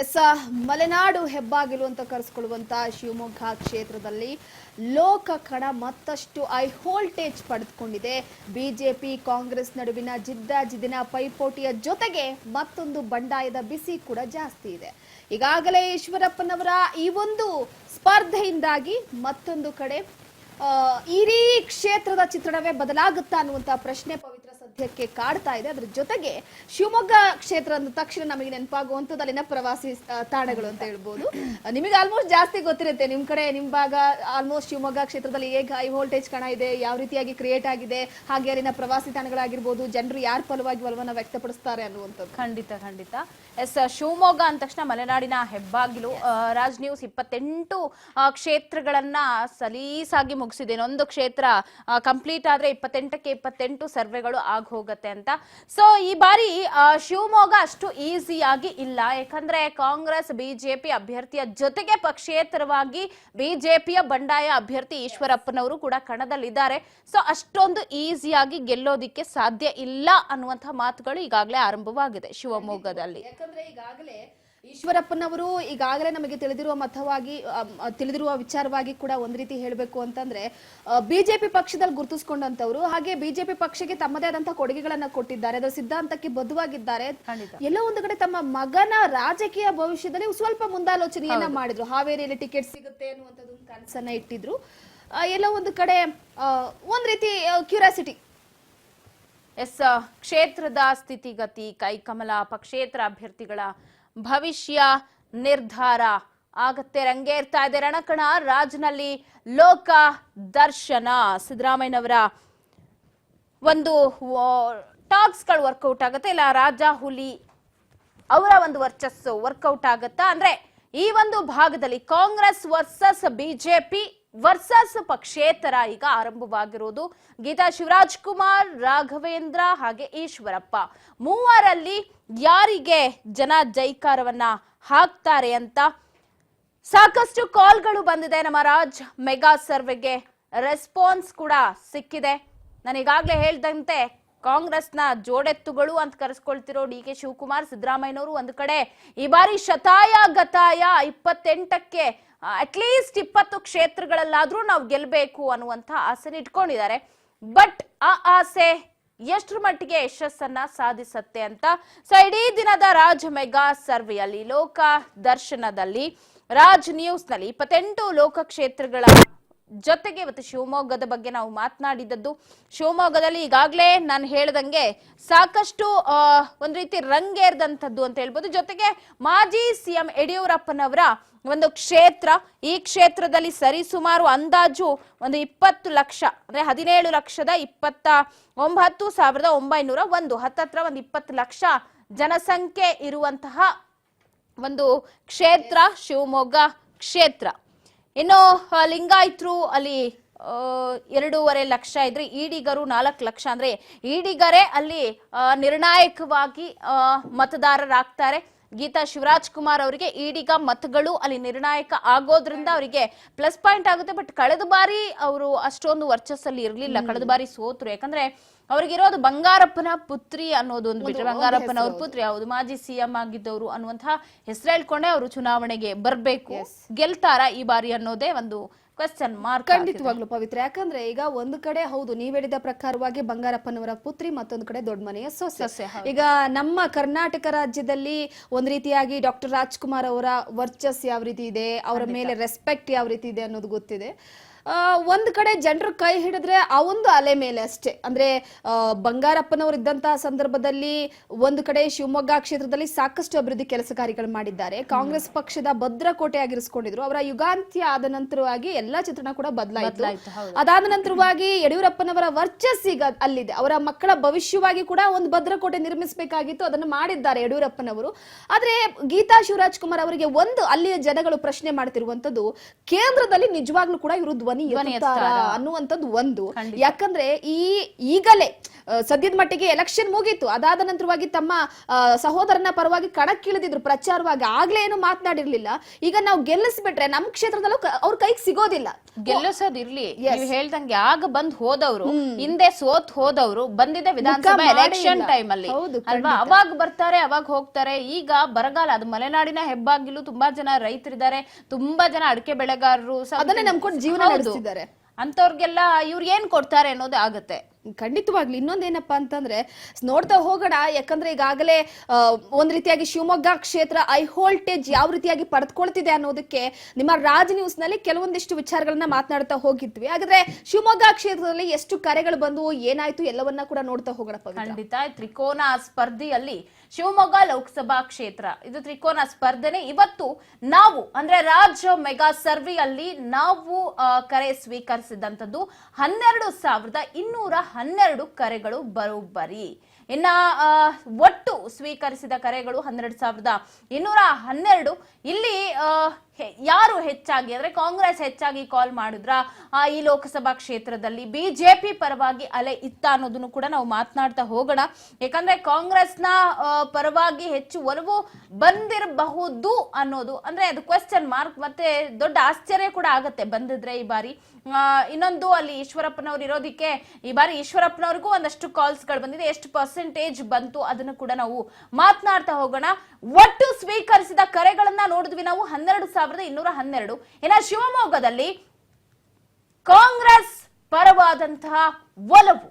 S Malenadu ಹೆಬ್ಬಾಗಿಲು ಅಂತ ಕರೆಸ್ಕೊಳ್ಳುವಂತ ಶಿವಮೊಗ್ಗ ಕ್ಷೇತ್ರದಲ್ಲಿ ಲೋಕ ಕಣ ಮತ್ತಷ್ಟು ಐ ವೋಲ್ಟೇಜ್ ಪಡೆದುಕೊಂಡಿದೆ. ಬಿಜೆಪಿ, ಕಾಂಗ್ರೆಸ್ ನಡುವಿನ ಜಿದ್ದಾಜಿದ್ದಿನ ಪೈಪೋಟಿಯ ಜೊತೆಗೆ ಮತ್ತೊಂದು ಬಂಡಾಯದ ಬಿಸಿ ಕೂಡ ಜಾಸ್ತಿ ಇದೆ. ಈಗಾಗಲೇ ಈಶ್ವರಪ್ಪನವರ ಈ ಒಂದು ಸ್ಪರ್ಧೆಯಿಂದಾಗಿ ಮತ್ತೊಂದು ಕಡೆ ಇಡೀ ಕ್ಷೇತ್ರದ ಚಿತ್ರಣವೇ ಬದಲಾಗುತ್ತಾ ಅನ್ನುವಂತ ಪ್ರಶ್ನೆ ಸದ್ಯಕ್ಕೆ ಕಾಡ್ತಾ ಇದೆ. ಅದ್ರ ಜೊತೆಗೆ ಶಿವಮೊಗ್ಗ ಕ್ಷೇತ್ರ ಅಂದ ತಕ್ಷಣ ನಮಗೆ ನೆನಪಾಗುವಂಥದ್ದು ಅಲ್ಲಿನ ಪ್ರವಾಸಿ ತಾಣಗಳು ಅಂತ ಹೇಳ್ಬೋದು. ನಿಮಗೆ ಆಲ್ಮೋಸ್ಟ್ ಜಾಸ್ತಿ ಗೊತ್ತಿರುತ್ತೆ. ನಿಮ್ ಕಡೆ ನಿಮ್ಮ ಭಾಗ ಆಲ್ಮೋಸ್ಟ್ ಶಿವಮೊಗ್ಗ ಕ್ಷೇತ್ರದಲ್ಲಿ ಹೇಗೆ ಹೈ ವೋಲ್ಟೇಜ್ ಕಣ ಇದೆ, ಯಾವ ರೀತಿಯಾಗಿ ಕ್ರಿಯೇಟ್ ಆಗಿದೆ, ಹಾಗೆ ಅಲ್ಲಿನ ಪ್ರವಾಸಿ ತಾಣಗಳಾಗಿರ್ಬೋದು, ಜನರು ಯಾರ ಫಲವಾಗಿ ಒಲವನ್ನ ವ್ಯಕ್ತಪಡಿಸ್ತಾರೆ ಅನ್ನುವಂಥದ್ದು. ಖಂಡಿತ ಖಂಡಿತ. ಎಸ್ ಶಿವಮೊಗ್ಗ ಅಂದ ತಕ್ಷಣ ಮಲೆನಾಡಿನ ಹೆಬ್ಬಾಗಿಲು ರಾಜ್ ನ್ಯೂಸ್ ಇಪ್ಪತ್ತೆಂಟು ಕ್ಷೇತ್ರಗಳನ್ನ ಸಲೀಸಾಗಿ ಮುಗಿಸಿದೆ. ಇನ್ನೊಂದು ಕ್ಷೇತ್ರ ಕಂಪ್ಲೀಟ್ ಆದ್ರೆ ಇಪ್ಪತ್ತೆಂಟಕ್ಕೆ ಇಪ್ಪತ್ತೆಂಟು ಸರ್ವೆಗಳು ಆಗ್ ಹೋಗತ್ತೆ ಅಂತ. ಸೊ ಈ ಬಾರಿ ಶಿವಮೊಗ್ಗ ಅಷ್ಟು ಈಸಿಯಾಗಿ ಇಲ್ಲ. ಯಾಕಂದ್ರೆ ಕಾಂಗ್ರೆಸ್, ಬಿಜೆಪಿ ಅಭ್ಯರ್ಥಿಯ ಜೊತೆಗೆ ಪಕ್ಷೇತರವಾಗಿ ಬಿಜೆಪಿಯ ಬಂಡಾಯ ಅಭ್ಯರ್ಥಿ ಈಶ್ವರಪ್ಪನವರು ಕೂಡ ಕಣದಲ್ಲಿದ್ದಾರೆ. ಸೊ ಅಷ್ಟೊಂದು ಈಸಿಯಾಗಿ ಗೆಲ್ಲೋದಿಕ್ಕೆ ಸಾಧ್ಯ ಇಲ್ಲ ಅನ್ನುವಂತಹ ಮಾತುಗಳು ಈಗಾಗಲೇ ಆರಂಭವಾಗಿದೆ ಶಿವಮೊಗ್ಗದಲ್ಲಿ. ಯಾಕಂದ್ರೆ ಈಗಾಗಲೇ ಈಶ್ವರಪ್ಪನವರು ಈಗಾಗಲೇ ನಮಗೆ ತಿಳಿದಿರುವ ಮತವಾಗಿ ತಿಳಿದಿರುವ ವಿಚಾರವಾಗಿ ಕೂಡ ಒಂದ್ ರೀತಿ ಹೇಳಬೇಕು ಅಂತಂದ್ರೆ ಬಿಜೆಪಿ ಪಕ್ಷದಲ್ಲಿ ಗುರುತಿಸಿಕೊಂಡಂತವ್ರು ಹಾಗೆ ಬಿಜೆಪಿ ಪಕ್ಷಕ್ಕೆ ತಮ್ಮದೇ ಆದಂತಹ ಕೊಡುಗೆಗಳನ್ನ ಕೊಟ್ಟಿದ್ದಾರೆ. ಅದರ ಸಿದ್ಧಾಂತಕ್ಕೆ ಬದ್ಧವಾಗಿದ್ದಾರೆ. ಎಲ್ಲೋ ಒಂದು ಕಡೆ ತಮ್ಮ ಮಗನ ರಾಜಕೀಯ ಭವಿಷ್ಯದಲ್ಲಿ ಸ್ವಲ್ಪ ಮುಂದಾಲೋಚನೆಯನ್ನ ಮಾಡಿದ್ರು. ಹಾವೇರಿಯಲ್ಲಿ ಟಿಕೆಟ್ ಸಿಗುತ್ತೆ ಅನ್ನುವಂಥದ್ದು ಒಂದು ಕನಸನ್ನ ಇಟ್ಟಿದ್ರು. ಎಲ್ಲ ಒಂದು ಕಡೆ ಒಂದ್ ರೀತಿ ಕ್ಯೂರಿಯಾಸಿಟಿ ಎಸ್ ಕ್ಷೇತ್ರದ ಸ್ಥಿತಿಗತಿ ಕೈಕಮಲ ಪಕ್ಷೇತರ ಅಭ್ಯರ್ಥಿಗಳ ಭವಿಷ್ಯ ನಿರ್ಧಾರ. ಆಗತ್ತೆ ರಂಗೇರ್ತಾ ಇದೆ. ರಣಕಣ ರಾಜ್ನಲ್ಲಿ ಲೋಕ ದರ್ಶನ. ಸಿದ್ದರಾಮಯ್ಯನವರ ಒಂದು ಟಾಕ್ಸ್ಗಳು ವರ್ಕೌಟ್ ಆಗುತ್ತೆ. ಇಲ್ಲ ರಾಜ ಹುಲಿ ಅವರ ಒಂದು ವರ್ಚಸ್ಸು ವರ್ಕೌಟ್ ಆಗುತ್ತಾ? ಅಂದ್ರೆ ಈ ಒಂದು ಭಾಗದಲ್ಲಿ ಕಾಂಗ್ರೆಸ್ ವರ್ಸಸ್ ಬಿಜೆಪಿ ವರ್ಸಸ್ ಪಕ್ಷೇತರ ಈಗ ಆರಂಭವಾಗಿರುವುದು. ಗೀತಾ ಶಿವರಾಜ್ ಕುಮಾರ್, ರಾಘವೇಂದ್ರ ಹಾಗೆ ಈಶ್ವರಪ್ಪ. ಮೂವರಲ್ಲಿ ಯಾರಿಗೆ ಜನ ಜೈಕಾರವನ್ನ ಹಾಕ್ತಾರೆ ಅಂತ ಸಾಕಷ್ಟು ಕಾಲ್ಗಳು ಬಂದಿದೆ. ನಮ್ಮ ರಾಜ್ ಮೆಗಾ ಸರ್ವೆಗೆ ರೆಸ್ಪಾನ್ಸ್ ಕೂಡ ಸಿಕ್ಕಿದೆ. ನಾನು ಈಗಾಗಲೇ ಹೇಳ್ದಂತೆ ಕಾಂಗ್ರೆಸ್ನ ಜೋಡೆತ್ತುಗಳು ಅಂತ ಕರೆಸ್ಕೊಳ್ತಿರೋ ಡಿ ಕೆ ಶಿವಕುಮಾರ್, ಸಿದ್ದರಾಮಯ್ಯನವರು ಒಂದು ಕಡೆ ಈ ಬಾರಿ ಶತಾಯ ಗತಾಯ ಇಪ್ಪತ್ತೆಂಟಕ್ಕೆ ಅಟ್ಲೀಸ್ಟ್ ಇಪ್ಪತ್ತು ಕ್ಷೇತ್ರಗಳಲ್ಲಾದರೂ ನಾವು ಗೆಲ್ಲಬೇಕು ಅನ್ನುವಂಥ ಆಸೆನ ಇಟ್ಕೊಂಡಿದ್ದಾರೆ. ಬಟ್ ಆ ಆಸೆ ಎಷ್ಟರ ಮಟ್ಟಿಗೆ ಯಶಸ್ಸನ್ನ ಸಾಧಿಸತ್ತೆ ಅಂತ? ಸೊ ಇಡೀ ದಿನದ ರಾಜ್ ಮೆಗಾ ಸರ್ವೆಯಲ್ಲಿ, ಲೋಕ ದರ್ಶನದಲ್ಲಿ, ರಾಜ್ ನ್ಯೂಸ್ನಲ್ಲಿ ಇಪ್ಪತ್ತೆಂಟು ಲೋಕ ಕ್ಷೇತ್ರಗಳ ಜೊತೆಗೆ ಇವತ್ತು ಶಿವಮೊಗ್ಗದ ಬಗ್ಗೆ ನಾವು ಮಾತನಾಡಿದ್ದು ಶಿವಮೊಗ್ಗದಲ್ಲಿ ಈಗಾಗಲೇ ನಾನು ಹೇಳ್ದಂಗೆ ಸಾಕಷ್ಟು ಒಂದ್ ರೀತಿ ರಂಗೇರ್ದಂಥದ್ದು ಅಂತ ಹೇಳ್ಬೋದು. ಜೊತೆಗೆ ಮಾಜಿ ಸಿಎಂ ಯಡಿಯೂರಪ್ಪನವರ ಒಂದು ಕ್ಷೇತ್ರ, ಈ ಕ್ಷೇತ್ರದಲ್ಲಿ ಸರಿಸುಮಾರು ಅಂದಾಜು ಒಂದು ಇಪ್ಪತ್ತು ಲಕ್ಷ, ಅಂದ್ರೆ ಹದಿನೇಳು ಲಕ್ಷದ ಇಪ್ಪತ್ತ ಒಂಬತ್ತು ಸಾವಿರದ ಒಂಬೈನೂರ ಒಂದು, ಹತ್ತತ್ರ ಒಂದು ಇಪ್ಪತ್ತು ಲಕ್ಷ ಜನಸಂಖ್ಯೆ ಇರುವಂತಹ ಒಂದು ಕ್ಷೇತ್ರ, ಶಿವಮೊಗ್ಗ ಕ್ಷೇತ್ರ. ಇನ್ನು ಲಿಂಗಾಯತರು ಅಲ್ಲಿ ಎರಡೂವರೆ ಲಕ್ಷ ಇದ್ರೆ ಈಡಿಗರು ನಾಲ್ಕು ಲಕ್ಷ ಅಂದ್ರೆ ಈಡಿಗರೇ ಅಲ್ಲಿ ನಿರ್ಣಾಯಕವಾಗಿ ಮತದಾರರಾಗ್ತಾರೆ. ಗೀತಾ ಶಿವರಾಜ್ ಕುಮಾರ್ ಅವರಿಗೆ ಈಡಿಗ ಮತಗಳು ಅಲ್ಲಿ ನಿರ್ಣಾಯಕ ಆಗೋದ್ರಿಂದ ಅವರಿಗೆ ಪ್ಲಸ್ ಪಾಯಿಂಟ್ ಆಗುತ್ತೆ. ಬಟ್ ಕಳೆದ ಬಾರಿ ಅವರು ಅಷ್ಟೊಂದು ವರ್ಚಸ್ಸಲ್ಲಿ ಇರಲಿಲ್ಲ. ಕಳೆದ ಬಾರಿ ಸೋತ್ರು. ಯಾಕಂದ್ರೆ ಅವ್ರಿಗಿರೋದು ಬಂಗಾರಪ್ಪನ ಪುತ್ರಿ ಅನ್ನೋದು ಒಂದು ಬಿಟ್ಟರೆ ಬಂಗಾರಪ್ಪನ ಅವ್ರ ಪುತ್ರಿ. ಹೌದು ಮಾಜಿ ಸಿಎಂ ಆಗಿದ್ದವರು ಅನ್ನುವಂತಹ ಹೆಸರು ಹೇಳ್ಕೊಂಡೆ ಅವರು ಚುನಾವಣೆಗೆ ಬರ್ಬೇಕು. ಗೆಲ್ತಾರ ಈ ಬಾರಿ ಅನ್ನೋದೇ ಒಂದು ಕ್ವಶನ್ ಮಾರ್ಕ್ ಖಂಡಿತವಾಗ್ಲೂ ಪವಿತ್ರ. ಯಾಕಂದ್ರೆ ಈಗ ಒಂದು ಕಡೆ ಹೌದು ನೀವ್ ಹೇಳಿದ ಪ್ರಕಾರವಾಗಿ ಬಂಗಾರಪ್ಪನವರ ಪುತ್ರಿ ಮತ್ತೊಂದು ಕಡೆ ದೊಡ್ಡ ಮನೆಯ ಸೊಸೆ. ಈಗ ನಮ್ಮ ಕರ್ನಾಟಕ ರಾಜ್ಯದಲ್ಲಿ ಒಂದ್ ರೀತಿಯಾಗಿ ಡಾಕ್ಟರ್ ರಾಜ್ಕುಮಾರ್ ಅವರ ವರ್ಚಸ್ ಯಾವ ರೀತಿ ಇದೆ ಅವರ ಮೇಲೆ ರೆಸ್ಪೆಕ್ಟ್ ಯಾವ ರೀತಿ ಇದೆ ಅನ್ನೋದು ಗೊತ್ತಿದೆ. ಒಂದ್ ಕಡೆ ಜನರು ಕೈ ಹಿಡಿದ್ರೆ ಆ ಒಂದು ಅಲೆ ಮೇಲೆ ಅಷ್ಟೇ. ಅಂದ್ರೆ ಬಂಗಾರಪ್ಪನವರು ಇದ್ದಂತಹ ಸಂದರ್ಭದಲ್ಲಿ ಒಂದು ಕಡೆ ಶಿವಮೊಗ್ಗ ಕ್ಷೇತ್ರದಲ್ಲಿ ಸಾಕಷ್ಟು ಅಭಿವೃದ್ಧಿ ಕೆಲಸ ಕಾರ್ಯಗಳು ಮಾಡಿದ್ದಾರೆ. ಕಾಂಗ್ರೆಸ್ ಪಕ್ಷದ ಭದ್ರಕೋಟೆ ಆಗಿರಿಸಿಕೊಂಡಿದ್ರು. ಅವರ ಯುಗಾಂತ್ಯ ಆದ ನಂತರವಾಗಿ ಎಲ್ಲಾ ಚಿತ್ರಣ ಕೂಡ ಬದಲಾಯಿತು. ಅದಾದ ನಂತರವಾಗಿ ಯಡಿಯೂರಪ್ಪನವರ ವರ್ಚಸ್ ಈಗ ಅಲ್ಲಿದೆ. ಅವರ ಮಕ್ಕಳ ಭವಿಷ್ಯವಾಗಿ ಕೂಡ ಒಂದು ಭದ್ರಕೋಟೆ ನಿರ್ಮಿಸಬೇಕಾಗಿತ್ತು. ಅದನ್ನು ಮಾಡಿದ್ದಾರೆ ಯಡಿಯೂರಪ್ಪನವರು. ಆದ್ರೆ ಗೀತಾ ಶಿವರಾಜ್ ಕುಮಾರ್ ಅವರಿಗೆ ಒಂದು ಅಲ್ಲಿಯ ಜನಗಳು ಪ್ರಶ್ನೆ ಮಾಡ್ತಿರುವಂತದ್ದು ಕೇಂದ್ರದಲ್ಲಿ ನಿಜವಾಗ್ಲೂ ಕೂಡ ಇವರು ಧ್ವನಿ? ಅನ್ನುವಂಥದ್ದು ಒಂದು. ಯಾಕಂದ್ರೆ ಈ ಈಗಲೇ ಸದ್ಯದ ಮಟ್ಟಿಗೆ ಎಲೆಕ್ಷನ್ ಮುಗೀತು. ಅದಾದ ನಂತರವಾಗಿ ತಮ್ಮ ಸಹೋದರನ ಪರವಾಗಿ ಕಣಕ್ಕಿಳಿದಿದ್ರು. ಪ್ರಚಾರವಾಗಿ ಆಗ್ಲೇ ಏನು ಮಾತನಾಡಿರ್ಲಿಲ್ಲ. ಈಗ ನಾವು ಗೆಲ್ಲಿಸ್ಬಿಟ್ರೆ ನಮ್ ಕ್ಷೇತ್ರದಲ್ಲೂ ಅವ್ರ ಕೈಗೆ ಸಿಗೋದಿಲ್ಲ. ಗೆಲ್ಲಿಸೋದಿರ್ಲಿ. ಇರ್ಲಿ ನೀವು ಹೇಳ್ದಂಗೆ ಆಗ ಬಂದ್ ಹೋದವ್ರು ಹಿಂದೆ ಸೋತ್ ಹೋದವ್ರು ಬಂದಿದೆ ವಿಧಾನಸಭಾ ಎಲೆಕ್ಷನ್. ಟೈಮ್ ಅಲ್ಲಿ ಅಲ್ವಾ? ಅವಾಗ ಬರ್ತಾರೆ ಅವಾಗ ಹೋಗ್ತಾರೆ. ಈಗ ಬರಗಾಲ ಅದು ಮಲೆನಾಡಿನ ಹೆಬ್ಬಾಗಿಲು ತುಂಬಾ ಜನ ರೈತರಿದ್ದಾರೆ. ತುಂಬಾ ಜನ ಅಡಿಕೆ ಬೆಳೆಗಾರರು ಅದನ್ನೇ ನಂಬ್ಕೊಂಡು ಜೀವನ ಹೌದು. ನಡೆಸ್ತಿದ್ದಾರೆ. ಅಂತವ್ರಿಗೆಲ್ಲ ಇವ್ರು ಏನ್ ಕೊಡ್ತಾರೆ ಅನ್ನೋದೇ ಆಗತ್ತೆ ಖಂಡಿತವಾಗ್ಲಿ ಇನ್ನೊಂದೇನಪ್ಪ ಅಂತಂದ್ರೆ ನೋಡ್ತಾ ಹೋಗೋಣ ಯಾಕಂದ್ರೆ ಈಗಾಗಲೇ ಒಂದ್ ರೀತಿಯಾಗಿ ಶಿವಮೊಗ್ಗ ಕ್ಷೇತ್ರ ಐ ವೋಲ್ಟೇಜ್ ಯಾವ ರೀತಿಯಾಗಿ ಪಡೆದುಕೊಳ್ತಿದೆ ಅನ್ನೋದಕ್ಕೆ ನಿಮ್ಮ ರಾಜ್ ನ್ಯೂಸ್ನಲ್ಲಿ ಕೆಲವೊಂದಿಷ್ಟು ವಿಚಾರಗಳನ್ನ ಮಾತನಾಡ್ತಾ ಹೋಗಿದ್ವಿ ಹಾಗಾದ್ರೆ ಶಿವಮೊಗ್ಗ ಕ್ಷೇತ್ರದಲ್ಲಿ ಎಷ್ಟು ಕರೆಗಳು ಬಂದವು ಏನಾಯ್ತು ಎಲ್ಲವನ್ನ ಕೂಡ ನೋಡ್ತಾ ಹೋಗೋಣ ಖಂಡಿತ ತ್ರಿಕೋನ ಸ್ಪರ್ಧೆಯಲ್ಲಿ ಶಿವಮೊಗ್ಗ ಲೋಕಸಭಾ ಕ್ಷೇತ್ರ. ಇದು ತ್ರಿಕೋನ ಸ್ಪರ್ಧೆನೆ. ಇವತ್ತು ನಾವು, ಅಂದ್ರೆ ರಾಜ್ಯ ಮೆಗಾ ಸರ್ವೆಯಲ್ಲಿ ನಾವು ಕರೆ ಸ್ವೀಕರಿಸಿದಂಥದ್ದು ಹನ್ನೆರಡು ಸಾವಿರದ ಇನ್ನೂರ ಹನ್ನೆರಡು ಕರೆಗಳು ಬರೋಬ್ಬರಿ. ಇನ್ನ ಒಟ್ಟು ಸ್ವೀಕರಿಸಿದ ಕರೆಗಳು ಹನ್ನೆರಡು ಸಾವಿರದ ಇನ್ನೂರ ಹನ್ನೆರಡು. ಇಲ್ಲಿ ಯಾರು ಹೆಚ್ಚಾಗಿ, ಅಂದ್ರೆ ಕಾಂಗ್ರೆಸ್ ಹೆಚ್ಚಾಗಿ ಕಾಲ್ ಮಾಡಿದ್ರ? ಈ ಲೋಕಸಭಾ ಕ್ಷೇತ್ರದಲ್ಲಿ ಬಿಜೆಪಿ ಪರವಾಗಿ ಅಲೆ ಇತ್ತ ಅನ್ನೋದನ್ನು ಕೂಡ ನಾವು ಮಾತನಾಡ್ತಾ ಹೋಗೋಣ. ಯಾಕಂದ್ರೆ ಕಾಂಗ್ರೆಸ್ನ ಪರವಾಗಿ ಹೆಚ್ಚು ಒಲವು ಬಂದಿರಬಹುದು ಅನ್ನೋದು, ಅಂದ್ರೆ ಅದು ಕ್ವೆಶ್ಚನ್ ಮಾರ್ಕ್ ಮತ್ತೆ ದೊಡ್ಡ ಆಶ್ಚರ್ಯ ಕೂಡ ಆಗತ್ತೆ ಬಂದಿದ್ರೆ ಈ ಬಾರಿ. ಇನ್ನೊಂದು ಅಲ್ಲಿ ಈಶ್ವರಪ್ಪನವ್ರು ಇರೋದಿಕ್ಕೆ, ಈ ಬಾರಿ ಈಶ್ವರಪ್ಪನವ್ರಿಗೂ ಒಂದಷ್ಟು ಕಾಲ್ಸ್ಗಳು ಬಂದಿದೆ. ಎಷ್ಟು ಪರ್ಸೆಂಟೇಜ್ ಬಂತು ಅದನ್ನು ಕೂಡ ನಾವು ಮಾತನಾಡ್ತಾ ಹೋಗೋಣ. ಒಟ್ಟು ಸ್ವೀಕರಿಸಿದ ಕರೆಗಳನ್ನ ನೋಡಿದ್ವಿ ನಾವು. ಹನ್ನೆರಡು ಸಾವಿರದ ಇನ್ನೂರ ಹನ್ನೆರಡು. ಇನ್ನ ಶಿವಮೊಗ್ಗದಲ್ಲಿ ಕಾಂಗ್ರೆಸ್ ಪರವಾದಂತಹ ಒಲವು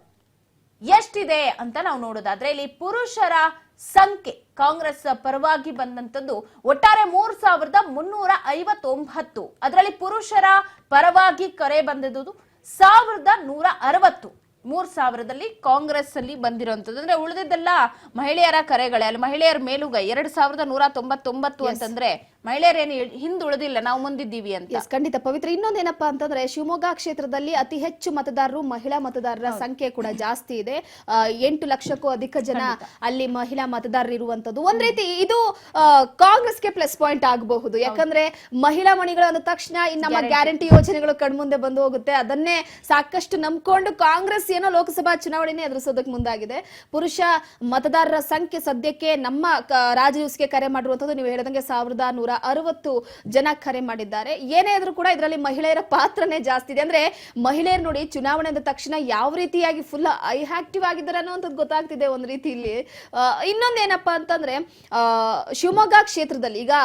ಎಷ್ಟಿದೆ ಅಂತ ನಾವು ನೋಡೋದಾದ್ರೆ, ಇಲ್ಲಿ ಪುರುಷರ ಸಂಖ್ಯೆ ಕಾಂಗ್ರೆಸ್ ಪರವಾಗಿ ಬಂದಂತದ್ದು ಒಟ್ಟಾರೆ ಮೂರ್ ಸಾವಿರದ ಮುನ್ನೂರ ಐವತ್ತೊಂಬತ್ತು. ಅದರಲ್ಲಿ ಪುರುಷರ ಪರವಾಗಿ ಕರೆ ಬಂದಿದ್ದು ಸಾವಿರದ ನೂರ ಅರವತ್ತು. ಮೂರ್ ಸಾವಿರದಲ್ಲಿ ಕಾಂಗ್ರೆಸ್ ಅಲ್ಲಿ ಬಂದಿರುವಂತದ್ದು ಅಂದ್ರೆ ಉಳಿದಿದ್ದೆಲ್ಲ ಮಹಿಳೆಯರ ಕರೆಗಳೇ ಅಲ್ಲಿ ಮಹಿಳೆಯರ ಮೇಲುಗೈ. ಎರಡ್ ಸಾವಿರದ ನೂರ ತೊಂಬತ್ತೊಂಬತ್ತು ಅಂತಂದ್ರೆ ಮಹಿಳೆಯರೇನು ಹಿಂದುಳಿದಿಲ್ಲ ನಾವು ಮುಂದಿದ್ದೀವಿ ಅಂತ. ಎಸ್ ಖಂಡಿತ. ಪವಿತ್ರ ಇನ್ನೊಂದೇನಪ್ಪಾ ಅಂತಂದ್ರೆ ಶಿವಮೊಗ್ಗ ಕ್ಷೇತ್ರದಲ್ಲಿ ಅತಿ ಹೆಚ್ಚು ಮತದಾರರು ಮಹಿಳಾ ಮತದಾರರ ಸಂಖ್ಯೆ ಕೂಡ ಜಾಸ್ತಿ ಇದೆ. ಎಂಟು ಲಕ್ಷಕ್ಕೂ ಅಧಿಕ ಜನ ಅಲ್ಲಿ ಮಹಿಳಾ ಮತದಾರರು ಇರುವಂತದ್ದು ಒಂದ್ ರೀತಿ ಇದು ಕಾಂಗ್ರೆಸ್ಗೆ ಪ್ಲಸ್ ಪಾಯಿಂಟ್ ಆಗಬಹುದು. ಯಾಕಂದ್ರೆ ಮಹಿಳಾ ಮಣಿಗಳು ಅಂದ ತಕ್ಷಣ ನಮ್ಮ ಗ್ಯಾರಂಟಿ ಯೋಜನೆಗಳು ಕಣ್ಮುಂದೆ ಬಂದು ಹೋಗುತ್ತೆ. ಅದನ್ನೇ ಸಾಕಷ್ಟು ನಂಬಿಕೊಂಡು ಕಾಂಗ್ರೆಸ್ ಏನೋ ಲೋಕಸಭಾ ಚುನಾವಣೆನೇ ಎದುರಿಸೋದಕ್ಕೆ ಮುಂದಾಗಿದೆ. ಪುರುಷ ಮತದಾರರ ಸಂಖ್ಯೆ ಸದ್ಯಕ್ಕೆ ನಮ್ಮ ರಾಜ ನ್ಯೂಸ್ಗೆ ಕರೆ ಮಾಡಿರುವಂತದ್ದು ನೀವು ಹೇಳಿದಂಗೆ ಸಾವಿರದ ನೂರ ಅರವತ್ತು ಜನ ಕರೆ ಮಾಡಿದ್ದಾರೆ. ಏನೇ ಆದ್ರೂ ಕೂಡ ಇದರಲ್ಲಿ ಮಹಿಳೆಯರ ಪಾತ್ರನೇ ಜಾಸ್ತಿ ಇದೆ. ಅಂದ್ರೆ ಮಹಿಳೆಯರು ನೋಡಿ ಚುನಾವಣೆ ಅಂದ ತಕ್ಷಣ ಯಾವ ರೀತಿಯಾಗಿ ಫುಲ್ ಐ ಆಕ್ಟಿವ್ ಆಗಿದ್ದಾರೆ ಅನ್ನೋಂಥದ್ದು ಗೊತ್ತಾಗ್ತಿದೆ ಒಂದ್ ರೀತಿಯಲ್ಲಿ. ಇನ್ನೊಂದ್ ಏನಪ್ಪಾ ಅಂತಂದ್ರೆ ಶಿವಮೊಗ್ಗ ಕ್ಷೇತ್ರದಲ್ಲಿ ಈಗ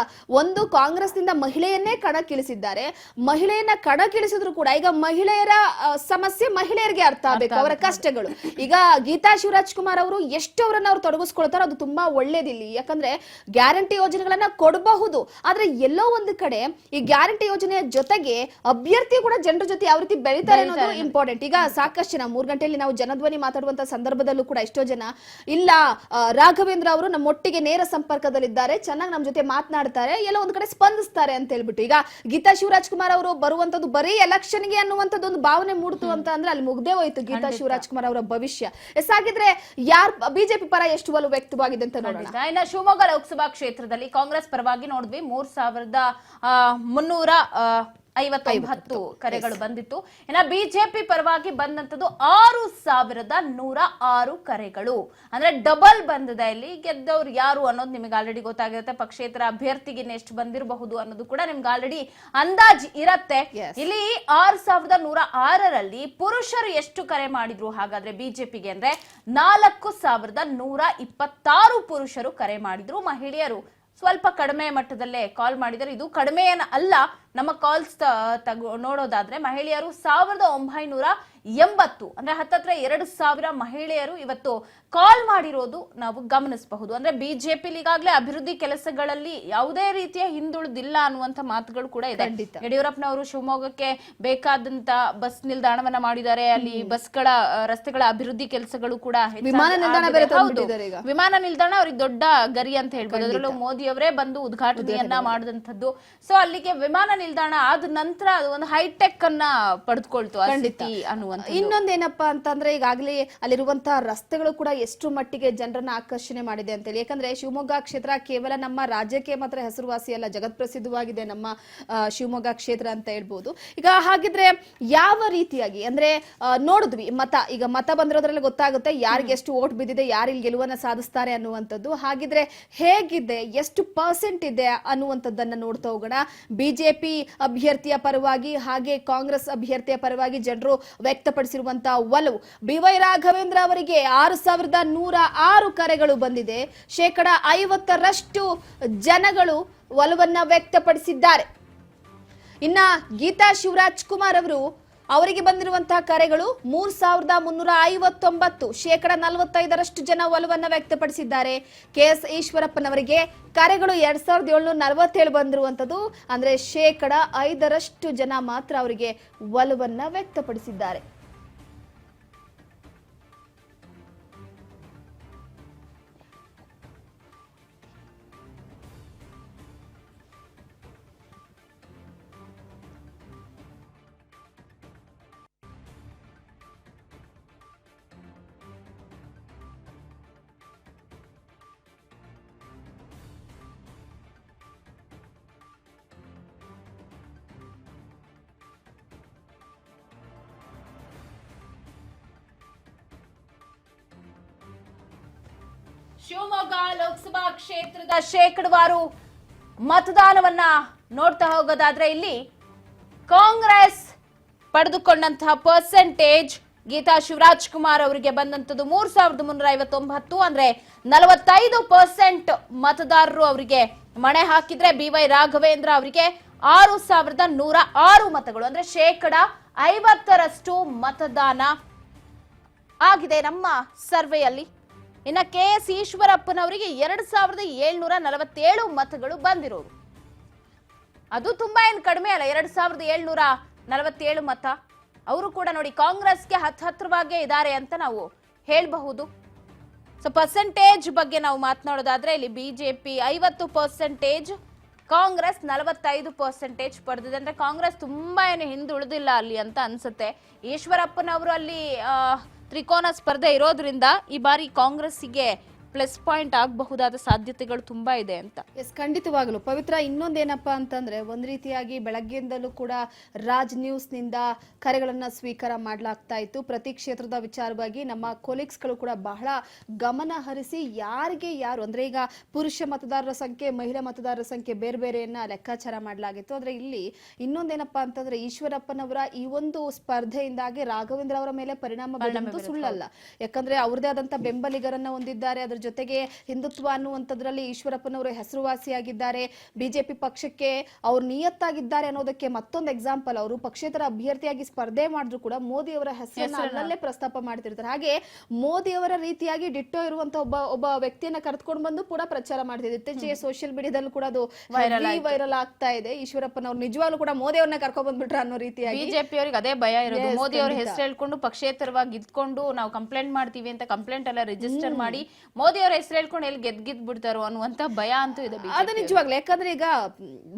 ಒಂದು ಕಾಂಗ್ರೆಸ್ನಿಂದ ಮಹಿಳೆಯನ್ನೇ ಕಣಕ್ಕಿಳಿಸಿದ್ದಾರೆ. ಮಹಿಳೆಯನ್ನ ಕಣಕ್ಕಿಳಿಸಿದ್ರು ಕೂಡ ಈಗ ಮಹಿಳೆಯರ ಸಮಸ್ಯೆ ಮಹಿಳೆಯರಿಗೆ ಅರ್ಥ ಆಗ್ಬೇಕು ಅವರ ಕಷ್ಟಗಳು. ಈಗ ಗೀತಾ ಶಿವರಾಜ್ ಕುಮಾರ್ ಅವರು ಎಷ್ಟು ಅವರನ್ನ ಅವ್ರು ತೊಡಗಿಸ್ಕೊಳ್ತಾರೋ ಅದು ತುಂಬಾ ಒಳ್ಳೇದಿಲ್ಲ. ಯಾಕಂದ್ರೆ ಗ್ಯಾರಂಟಿ ಯೋಜನೆಗಳನ್ನ ಕೊಡಬಹುದು. ಆದ್ರೆ ಎಲ್ಲೋ ಒಂದು ಕಡೆ ಈ ಗ್ಯಾರಂಟಿ ಯೋಜನೆಯ ಜೊತೆಗೆ ಅಭ್ಯರ್ಥಿ ಕೂಡ ಜನರ ಜೊತೆ ಯಾವ ರೀತಿ ಬೆಳೀತಾರೆ ಅನ್ನೋದು ಇಂಪಾರ್ಟೆಂಟ್ ಈಗ ಸಾಕಷ್ಟು ಜನ ಮೂರ್ ಗಂಟೆಯಲ್ಲಿ ನಾವು ಜನಧ್ವನಿ ಮಾತಾಡುವಂತ ಸಂದರ್ಭದಲ್ಲೂ ಕೂಡ ಎಷ್ಟೋ ಜನ ಇಲ್ಲ ರಾಘವೇಂದ್ರ ಅವರು ನಮ್ಮೊಟ್ಟಿಗೆ ನೇರ ಸಂಪರ್ಕದಲ್ಲಿದ್ದಾರೆ ಚೆನ್ನಾಗಿ ನಮ್ಮ ಜೊತೆ ಮಾತನಾಡ್ತಾರೆ ಎಲ್ಲ ಒಂದ್ ಕಡೆ ಸ್ಪಂದಿಸ್ತಾರೆ ಅಂತ ಹೇಳ್ಬಿಟ್ಟು. ಈಗ ಗೀತಾ ಶಿವರಾಜ್ ಕುಮಾರ್ ಅವರು ಬರುವಂತದ್ದು ಬರೀ ಎಲೆಕ್ಷನ್ಗೆ ಅನ್ನುವಂಥದ್ದು ಒಂದು ಭಾವನೆ ಮೂಡ್ತು ಅಂತ ಅಂದ್ರೆ ಅಲ್ಲಿ ಮುಗ್ದೇ ಹೋಯ್ತು ಗೀತಾ ಶಿವರಾಜ್ ಕುಮಾರ್ ಅವರ ಭವಿಷ್ಯ. ಎಸ್ ಹಾಗಿದ್ರೆ ಯಾರ್ ಬಿಜೆಪಿ ಪರ ಎಷ್ಟು ಒಲವು ವ್ಯಕ್ತವಾಗಿದೆ ಅಂತ ನೋಡೋಣ. ಇನ್ನ ಶಿವಮೊಗ್ಗ ಲೋಕಸಭಾ ಕ್ಷೇತ್ರದಲ್ಲಿ ಕಾಂಗ್ರೆಸ್ ಪರವಾಗಿ ನೋಡಿದ್ವಿ. ಮೂರ್ ಸಾವಿರದ ಮುನ್ನೂರ ಐವತ್ತೊಂಬತ್ತು ಕರೆಗಳು ಬಂದಿತ್ತು. ಇನ್ನ ಬಿಜೆಪಿ ಪರವಾಗಿ ಬಂದಂತದ್ದು ಆರು ಸಾವಿರದ ನೂರ ಆರು ಕರೆಗಳು. ಅಂದ್ರೆ ಡಬಲ್ ಬಂದಿದೆ ಇಲ್ಲಿ. ಗೆದ್ದವ್ರು ಯಾರು ಅನ್ನೋದು ನಿಮಗೆ ಆಲ್ರೆಡಿ ಗೊತ್ತಾಗಿರುತ್ತೆ. ಪಕ್ಷೇತರ ಅಭ್ಯರ್ಥಿಗೆ ಎಷ್ಟು ಬಂದಿರಬಹುದು ಅನ್ನೋದು ಕೂಡ ನಿಮ್ಗೆ ಆಲ್ರೆಡಿ ಅಂದಾಜ್ ಇರತ್ತೆ. ಇಲ್ಲಿ ಆರು ಸಾವಿರದ ನೂರ ಆರರಲ್ಲಿ ಪುರುಷರು ಎಷ್ಟು ಕರೆ ಮಾಡಿದ್ರು ಹಾಗಾದ್ರೆ ಬಿಜೆಪಿಗೆ ಅಂದ್ರೆ ನಾಲ್ಕು ಸಾವಿರದ ನೂರ ಇಪ್ಪತ್ತಾರು ಪುರುಷರು ಕರೆ ಮಾಡಿದ್ರು ಮಹಿಳೆಯರು. ಸ್ವಲ್ಪ ಕಡಿಮೆ ಮಟ್ಟದಲ್ಲೇ ಕಾಲ್ ಮಾಡಿದ್ದಾರೆ. ಇದು ಕಡಿಮೆ ಅಲ್ಲ, ನಮ್ಮ ಕಾಲ್ಸ್ ತಗೋ, ನೋಡೋದಾದ್ರೆ ಮಹಿಳೆಯರು ಸಾವಿರದ ಒಂಬೈನೂರ ಎಂಬತ್ತು ಅಂದ್ರೆ ಹತ್ತತ್ರ ಎರಡು ಸಾವಿರ ಮಹಿಳೆಯರು ಇವತ್ತು ಕಾಲ್ ಮಾಡಿರೋದು ನಾವು ಗಮನಿಸಬಹುದು. ಅಂದ್ರೆ ಬಿಜೆಪಿ ಈಗಾಗಲೇ ಅಭಿವೃದ್ಧಿ ಕೆಲಸಗಳಲ್ಲಿ ಯಾವುದೇ ರೀತಿಯ ಹಿಂದುಳಿದಿಲ್ಲ ಅನ್ನುವಂತ ಮಾತುಗಳು ಕೂಡ ಇದೆ. ಯಡಿಯೂರಪ್ಪನವರು ಶಿವಮೊಗ್ಗಕ್ಕೆ ಬೇಕಾದಂತ ಬಸ್ ನಿಲ್ದಾಣವನ್ನ ಮಾಡಿದ್ದಾರೆ. ಅಲ್ಲಿ ಬಸ್ಗಳ ರಸ್ತೆಗಳ ಅಭಿವೃದ್ಧಿ ಕೆಲಸಗಳು ಕೂಡ ವಿಮಾನ ನಿಲ್ದಾಣ. ವಿಮಾನ ನಿಲ್ದಾಣ ಅವ್ರಿಗೆ ದೊಡ್ಡ ಗರಿ ಅಂತ ಹೇಳ್ಬೋದು. ಅದರಲ್ಲೂ ಮೋದಿ ಅವರೇ ಬಂದು ಉದ್ಘಾಟನೆಯನ್ನ ಮಾಡಿದಂಥದ್ದು. ಸೊ ಅಲ್ಲಿಗೆ ವಿಮಾನ ನಿಲ್ದಾಣ ಆದ ನಂತರ ಅದು ಒಂದು ಹೈಟೆಕ್ ಅನ್ನ ಪಡೆದುಕೊಳ್ತು. ಅನ್ನುವ ಅನ್ನುವಂಥ ಇನ್ನೊಂದೇನಪ್ಪಾ ಅಂತಂದ್ರೆ ಈಗಾಗಲೇ ಅಲ್ಲಿರುವಂತಹ ರಸ್ತೆಗಳು ಕೂಡ ಎಷ್ಟು ಮಟ್ಟಿಗೆ ಜನರನ್ನ ಆಕರ್ಷಣೆ ಮಾಡಿದೆ ಅಂತೇಳಿ. ಯಾಕಂದ್ರೆ ಶಿವಮೊಗ್ಗ ಕ್ಷೇತ್ರ ಕೇವಲ ನಮ್ಮ ರಾಜ್ಯಕ್ಕೆ ಮಾತ್ರ ಹೆಸರುವಾಸಿ ಅಲ್ಲ ಜಗತ್ ಪ್ರಸಿದ್ಧವಾಗಿದೆ ನಮ್ಮ ಶಿವಮೊಗ್ಗ ಕ್ಷೇತ್ರ ಅಂತ ಹೇಳ್ಬೋದು. ಈಗ ಹಾಗಿದ್ರೆ ಯಾವ ರೀತಿಯಾಗಿ ಅಂದ್ರೆ ನೋಡಿದ್ವಿ ಮತ ಈಗ ಮತ ಬಂದಿರೋದ್ರಲ್ಲಿ ಗೊತ್ತಾಗುತ್ತೆ ಯಾರಿಗೆ ಎಷ್ಟು ಓಟ್ ಬಿದ್ದಿದೆ ಯಾರು ಇಲ್ಲಿ ಗೆಲುವನ್ನ ಸಾಧಿಸ್ತಾರೆ ಅನ್ನುವಂಥದ್ದು. ಹಾಗಿದ್ರೆ ಹೇಗಿದೆ ಎಷ್ಟು ಪರ್ಸೆಂಟ್ ಇದೆ ಅನ್ನುವಂಥದ್ದನ್ನ ನೋಡ್ತಾ ಹೋಗೋಣ. ಬಿಜೆಪಿ ಅಭ್ಯರ್ಥಿಯ ಪರವಾಗಿ ಹಾಗೆ ಕಾಂಗ್ರೆಸ್ ಅಭ್ಯರ್ಥಿಯ ಪರವಾಗಿ ಜನರು ವ್ಯಕ್ತಪಡಿಸಿರುವಂತಹ ಒಲವು. ಬಿ ವೈ ರಾಘವೇಂದ್ರ ಅವರಿಗೆ ಆರು ಸಾವಿರದ ನೂರ ಆರು ಕರೆಗಳು ಬಂದಿದೆ. ಶೇಕಡ ಐವತ್ತರಷ್ಟು ಜನಗಳು ಒಲವನ್ನ ವ್ಯಕ್ತಪಡಿಸಿದ್ದಾರೆ. ಇನ್ನ ಗೀತಾ ಶಿವರಾಜ್ ಕುಮಾರ್ ಅವರು ಅವರಿಗೆ ಬಂದಿರುವಂತಹ ಕರೆಗಳು ಮೂರ್ ಸಾವಿರದ ಮುನ್ನೂರ ಐವತ್ತೊಂಬತ್ತು. ಶೇಕಡ ನಲವತ್ತೈದರಷ್ಟು ಜನ ಒಲವನ್ನ ವ್ಯಕ್ತಪಡಿಸಿದ್ದಾರೆ. ಕೆ ಎಸ್ ಈಶ್ವರಪ್ಪನವರಿಗೆ ಕರೆಗಳು ಎರಡ್ ಸಾವಿರದ ಏಳ್ನೂರ ನಲವತ್ತೇಳು ಬಂದಿರುವಂತದ್ದು ಅಂದ್ರೆ ಶೇಕಡ ಐದರಷ್ಟು ಜನ ಮಾತ್ರ ಅವರಿಗೆ ಒಲವನ್ನ ವ್ಯಕ್ತಪಡಿಸಿದ್ದಾರೆ. ಶಿವಮೊಗ್ಗ ಲೋಕಸಭಾ ಕ್ಷೇತ್ರದ ಶೇಕಡವಾರು ಮತದಾನವನ್ನ ನೋಡ್ತಾ ಹೋಗೋದಾದ್ರೆ ಇಲ್ಲಿ ಕಾಂಗ್ರೆಸ್ ಪಡೆದುಕೊಂಡಂತಹ ಪರ್ಸೆಂಟೇಜ್ ಗೀತಾ ಶಿವರಾಜ್ ಕುಮಾರ್ ಅವರಿಗೆ ಬಂದಂತದ್ದು ಮೂರ್ ಸಾವಿರದ ಮುನ್ನೂರ ಐವತ್ತೊಂಬತ್ತು ಅಂದ್ರೆ ನಲವತ್ತೈದು ಪರ್ಸೆಂಟ್ ಮತದಾರರು ಅವರಿಗೆ ಮಣೆ ಹಾಕಿದ್ರೆ ಬಿ ವೈ ರಾಘವೇಂದ್ರ ಅವರಿಗೆ ಆರು ಸಾವಿರದ ನೂರ ಆರು ಮತಗಳು ಅಂದ್ರೆ ಶೇಕಡ ಐವತ್ತರಷ್ಟು ಮತದಾನ ಆಗಿದೆ ನಮ್ಮ ಸರ್ವೆಯಲ್ಲಿ. ಇನ್ನ ಕೆ ಎಸ್ ಈಶ್ವರಪ್ಪನವರಿಗೆ ಎರಡ್ ಸಾವಿರದ ಏಳ್ನೂರ ನಲವತ್ತೇಳು ಮತಗಳು ಬಂದಿರೋದು. ಅದು ತುಂಬಾ ಏನು ಕಡಿಮೆ ಅಲ್ಲ, ಎರಡ್ ಸಾವಿರದ ಏಳ್ನೂರ ನಲವತ್ತೇಳು ಮತ. ಅವರು ಕೂಡ ನೋಡಿ ಕಾಂಗ್ರೆಸ್ಗೆ ಹತ್ ಹತ್ರವಾಗೇ ಇದ್ದಾರೆ ಅಂತ ನಾವು ಹೇಳಬಹುದು. ಸೊ ಪರ್ಸೆಂಟೇಜ್ ಬಗ್ಗೆ ನಾವು ಮಾತನಾಡೋದಾದ್ರೆ ಇಲ್ಲಿ ಬಿಜೆಪಿ ಐವತ್ತು ಪರ್ಸೆಂಟೇಜ್ ಕಾಂಗ್ರೆಸ್ ನಲವತ್ತೈದು ಪರ್ಸೆಂಟೇಜ್ ಪಡೆದಿದೆ. ಅಂದ್ರೆ ಕಾಂಗ್ರೆಸ್ ತುಂಬಾ ಏನು ಹಿಂದುಳಿದಿಲ್ಲ ಅಲ್ಲಿ ಅಂತ ಅನ್ಸುತ್ತೆ. ಈಶ್ವರಪ್ಪನವರು ಅಲ್ಲಿ ತ್ರಿಕೋನ ಸ್ಪರ್ಧೆ ಇರೋದ್ರಿಂದ ಈ ಬಾರಿ ಕಾಂಗ್ರೆಸ್ಸಿಗೆ ಪ್ಲಸ್ ಪಾಯಿಂಟ್ ಆಗಬಹುದಾದ ಸಾಧ್ಯತೆಗಳು ತುಂಬಾ ಇದೆ ಅಂತ. ಎಸ್ ಖಂಡಿತವಾಗಲು. ಪವಿತ್ರ ಇನ್ನೊಂದೇನಪ್ಪ ಅಂತಂದ್ರೆ ಒಂದ್ ರೀತಿಯಾಗಿ ಬೆಳಗ್ಗೆಯಿಂದಲೂ ಕೂಡ ರಾಜ್ ನ್ಯೂಸ್ನಿಂದ ಕರೆಗಳನ್ನ ಸ್ವೀಕಾರ ಮಾಡಲಾಗ್ತಾ ಇತ್ತು. ಪ್ರತಿ ಕ್ಷೇತ್ರದ ವಿಚಾರವಾಗಿ ನಮ್ಮ ಕೊಲೀಗ್ಸ್ಗಳು ಕೂಡ ಬಹಳ ಗಮನ ಹರಿಸಿ ಯಾರಿಗೆ ಯಾರು ಅಂದ್ರೆ ಈಗ ಪುರುಷ ಮತದಾರರ ಸಂಖ್ಯೆ ಮಹಿಳಾ ಮತದಾರರ ಸಂಖ್ಯೆ ಬೇರೆ ಬೇರೆಯನ್ನ ಲೆಕ್ಕಾಚಾರ ಮಾಡಲಾಗಿತ್ತು. ಆದ್ರೆ ಇಲ್ಲಿ ಇನ್ನೊಂದೇನಪ್ಪ ಅಂತಂದ್ರೆ ಈಶ್ವರಪ್ಪನವರ ಈ ಒಂದು ಸ್ಪರ್ಧೆಯಿಂದಾಗಿ ರಾಘವೇಂದ್ರ ಅವರ ಮೇಲೆ ಪರಿಣಾಮ ಬೀಳುವುದು ಸುಳ್ಳಲ್ಲ. ಯಾಕಂದ್ರೆ ಅವ್ರದೇ ಆದಂತ ಬೆಂಬಲಿಗರನ್ನ ಹೊಂದಿದ್ದಾರೆ. ಅದ್ರ ಜೊತೆಗೆ ಹಿಂದುತ್ವ ಅನ್ನುವಂಥದ್ರಲ್ಲಿ ಈಶ್ವರಪ್ಪನವರು ಹೆಸರುವಾಸಿಯಾಗಿದ್ದಾರೆ. ಬಿಜೆಪಿ ಪಕ್ಷಕ್ಕೆ ಅವ್ರು ನಿಯತ್ತಾಗಿದ್ದಾರೆ ಅನ್ನೋದಕ್ಕೆ ಮತ್ತೊಂದು ಎಕ್ಸಾಂಪಲ್ ಅವರು ಪಕ್ಷೇತರ ಅಭ್ಯರ್ಥಿಯಾಗಿ ಸ್ಪರ್ಧೆ ಮಾಡಿದ್ರು ಕೂಡ ಮೋದಿ ಅವರ ಹೆಸರನ್ನ ಅಲ್ಲಲ್ಲೇ ಪ್ರಸ್ತಾಪ ಮಾಡ್ತಿರ್ತಾರೆ. ಹಾಗೆ ಮೋದಿ ಅವರ ರೀತಿಯಾಗಿ ಡಿಟ್ಟೋ ಇರುವಂತ ಒಬ್ಬ ಒಬ್ಬ ವ್ಯಕ್ತಿಯನ್ನ ಕರೆದುಕೊಂಡು ಬಂದು ಕೂಡ ಪ್ರಚಾರ ಮಾಡ್ತಿದ್ರು ಇತ್ತೀಚೆಗೆ ಸೋಷಿಯಲ್ ಮೀಡಿಯಾದಲ್ಲೂ ಕೂಡ ಅದು ವೈರಲ್ ಆಗ್ತಾ ಇದೆ. ಈಶ್ವರಪ್ಪನವ್ರು ನಿಜವಾಗ್ಲೂ ಕೂಡ ಮೋದಿ ಅವ್ರನ್ನ ಕರ್ಕೊಂಡ್ ಬಂದ್ಬಿಟ್ರ ಅನ್ನೋ ರೀತಿಯಾಗಿ. ಬಿಜೆಪಿ ಅವರಿಗೆ ಅದೇ ಭಯ ಇರೋದು. ಮೋದಿ ಅವ್ರ ಹೆಸರು ಹೇಳ್ಕೊಂಡು ಪಕ್ಷೇತರವಾಗಿ ಇದ್ಕೊಂಡು ನಾವು ಕಂಪ್ಲೇಂಟ್ ಮಾಡ್ತೀವಿ ಅಂತ ಕಂಪ್ಲೇಂಟ್ ಎಲ್ಲ ರಿಜಿಸ್ಟರ್ ಮಾಡಿ ಮೋದಿ ಅವ್ರ ಹೆಸರು ಹೇಳ್ಕೊಂಡು ಎಲ್ಲಿ ಗೆದ್ ಗೆದ್ ಬಿಡ್ತಾರೋ ಅನ್ನುವಂತ ಭಯ ಅಂತೂ ಇದೆ BJP ಅದು ನಿಜವಾಗ್ಲೂ ಯಾಕಂದ್ರೆ ಈಗ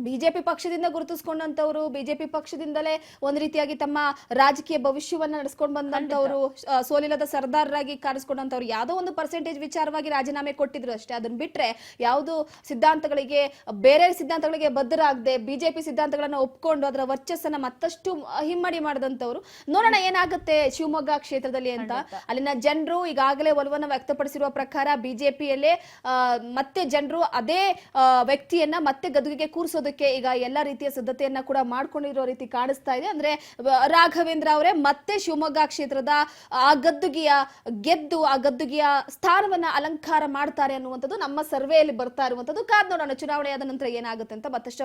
ಬಿಜೆಪಿ ಪಕ್ಷದಿಂದ ಗುರುತಿಸ್ಕೊಂಡಂತವ್ರು ಬಿಜೆಪಿ ಪಕ್ಷದಿಂದಲೇ ಒಂದ್ ರೀತಿಯಾಗಿ ತಮ್ಮ ರಾಜಕೀಯ ಭವಿಷ್ಯವನ್ನ ನಡೆಸ್ಕೊಂಡು ಬಂದಂತವ್ರು ಆ, ಸೋಲಿಲ್ಲದ ಸರ್ದಾರರಾಗಿ ಕಾಣಿಸ್ಕೊಂಡಂತವ್ರು ಯಾವ್ದೋ ಒಂದು ಪರ್ಸೆಂಟೇಜ್ ವಿಚಾರವಾಗಿ ರಾಜೀನಾಮೆ ಕೊಟ್ಟಿದ್ರು ಅಷ್ಟೇ. ಅದನ್ನ ಬಿಟ್ರೆ ಯಾವುದು ಸಿದ್ಧಾಂತಗಳಿಗೆ ಬೇರೆ ಸಿದ್ಧಾಂತಗಳಿಗೆ ಬದ್ಧರಾಗದೆ ಬಿಜೆಪಿ ಸಿದ್ಧಾಂತಗಳನ್ನ ಒಪ್ಕೊಂಡು ಅದರ ವರ್ಚಸ್ಸನ್ನ ಮತ್ತಷ್ಟು ಹಿಮ್ಮಡಿ ಮಾಡಿದಂತವ್ರು. ನೋಡೋಣ ಏನಾಗುತ್ತೆ ಶಿವಮೊಗ್ಗ ಕ್ಷೇತ್ರದಲ್ಲಿ ಅಂತ. ಅಲ್ಲಿನ ಜನರು ಈಗಾಗಲೇ ಒಲವನ್ನು ವ್ಯಕ್ತಪಡಿಸಿರುವ ಪ್ರಕಾರ ಬಿಜೆಪಿಯಲ್ಲೇ ಮತ್ತೆ ಜನರು ಅದೇ ವ್ಯಕ್ತಿಯನ್ನ ಮತ್ತೆ ಗದುಗಿಗೆ ಕೂರಿಸೋದಕ್ಕೆ ಈಗ ಎಲ್ಲ ರೀತಿಯ ಸಿದ್ಧತೆಯನ್ನ ಕೂಡ ಮಾಡ್ಕೊಂಡಿರೋ ರೀತಿ ಕಾಣಿಸ್ತಾ ಇದೆ. ಅಂದ್ರೆ ರಾಘವೇಂದ್ರ ಅವರೇ ಮತ್ತೆ ಶಿವಮೊಗ್ಗ ಕ್ಷೇತ್ರದ, ಆ ಗದ್ದುಗೆಯ ಗೆದ್ದು, ಆ ಗದ್ದುಗೆಯ ಸ್ಥಾನವನ್ನ ಅಲಂಕಾರ ಮಾಡ್ತಾರೆ ಅನ್ನುವಂಥದ್ದು ನಮ್ಮ ಸರ್ವೆಯಲ್ಲಿ ಬರ್ತಾ ಇರುವಂತದ್ದು ಕಾದ್ ನೋಡೋಣ ಆದ ನಂತರ ಏನಾಗುತ್ತೆ ಅಂತ ಮತ್ತಷ್ಟು